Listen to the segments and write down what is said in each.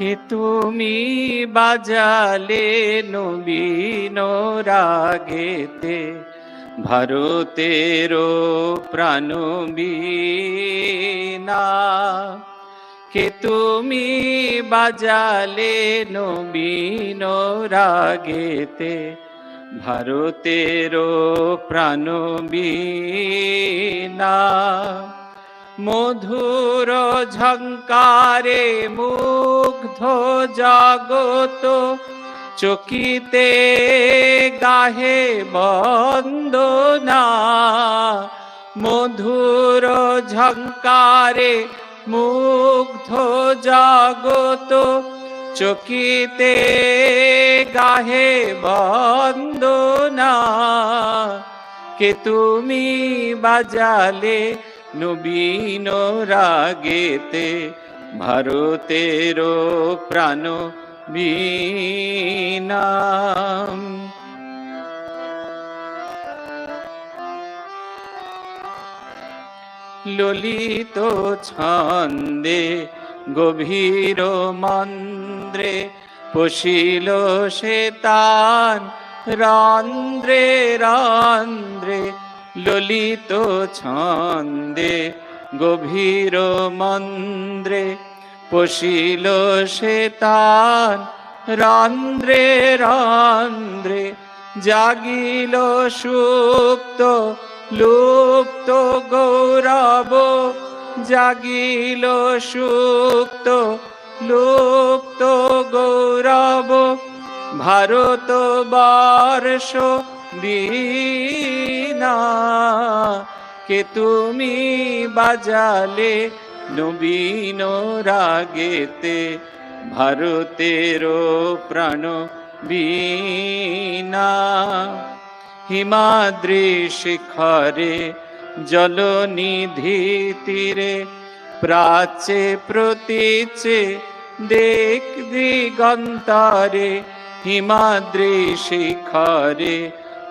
কে তুমি বাজালে নবীন রাগেতে ভারতের প্রাণ বীণা কে তুমি বাজালে নবীন রাগেতে ভারতের প্রাণ বীণা মধুর ঝঙ্কারে মুগ্ধ জগত, চকিতে গাহে বন্দনা। মধুর ঝঙ্কারে মুগ্ধ জগত, চকিতে গাহে বন্দনা। কে তুমি বাজালে নবীন রাগেতে ভারতের প্রাণ বীণাম। ললিত ছন্দে গভীর মন্দ্রে পশিল সে তান রন্ধ্রে রন্ধ্রে ললিত ছন্দে, গভীর মন্দ্রে পশিল সে তান রন্ধ্রে রন্ধ্রে জাগিল সুপ্ত, লুপ্ত গৌরব, জাগিল সুপ্ত, লুপ্ত গৌরব, ভারত বর্ষ বীণা কে তুমি বাজালে নবীন রাগেতে ভারতের প্রাণ বীণা হিমাদ্রি শিখরে জলনিধি তীরে প্রাচে প্রতীচে দেখ দিগন্তরে হিমাদ্রি শিখরে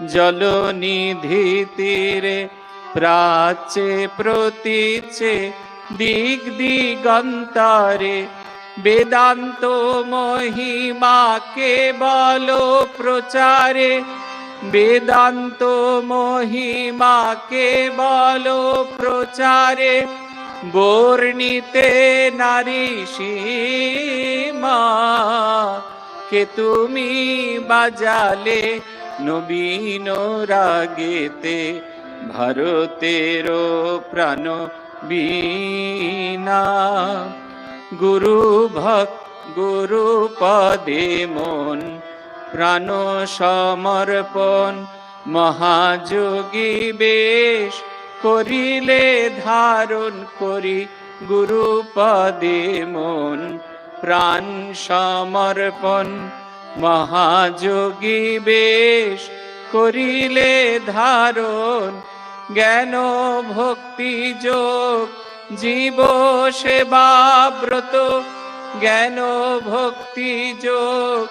জলনিধি তীরে প্রাচে প্রতীচে দিগ দিগন্তরে বেদান্ত মহিমা কেবল প্রচারে বেদান্ত মহিমা কেবল প্রচারে বর্ণিতে নারী সীমা কে তুমি বাজালে নবীন রাগেতে ভারতের প্রাণ বীণা গুরু ভক, গুরু পদে মন, প্রাণ সমর্পণ। মহাযোগী বেশ করিলে ধারণ করি, গুরু পদে মন, প্রাণ সমর্পণ। মহাযোগী বেশ করিলে ধারণ, জ্ঞান ভক্তি যোগ, জীব সেবা ব্রত, জ্ঞান ভক্তি যোগ,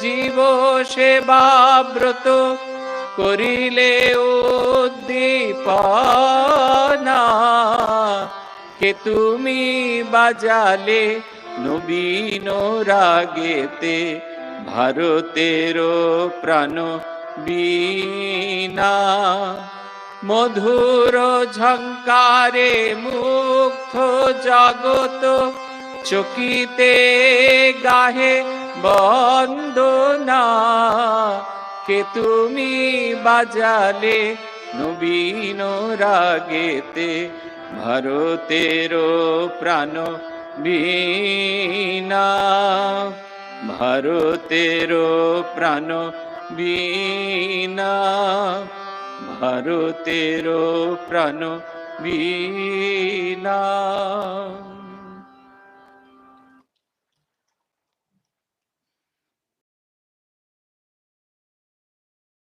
জীব সেবা ব্রত, করিলে উদ্দীপনা। কে তুমি বাজালে নবীন রাগেতে ভারতের প্রাণ বীণা মধুর ঝঙ্কারে মুগ্ধ জগত চকিতে গাহে বন্দনা। কে তুমি বাজালে নবীন রাগেতে ভারতের প্রাণ বীণা ভারতের প্রাণ বীণা ভারতের প্রাণ বীণা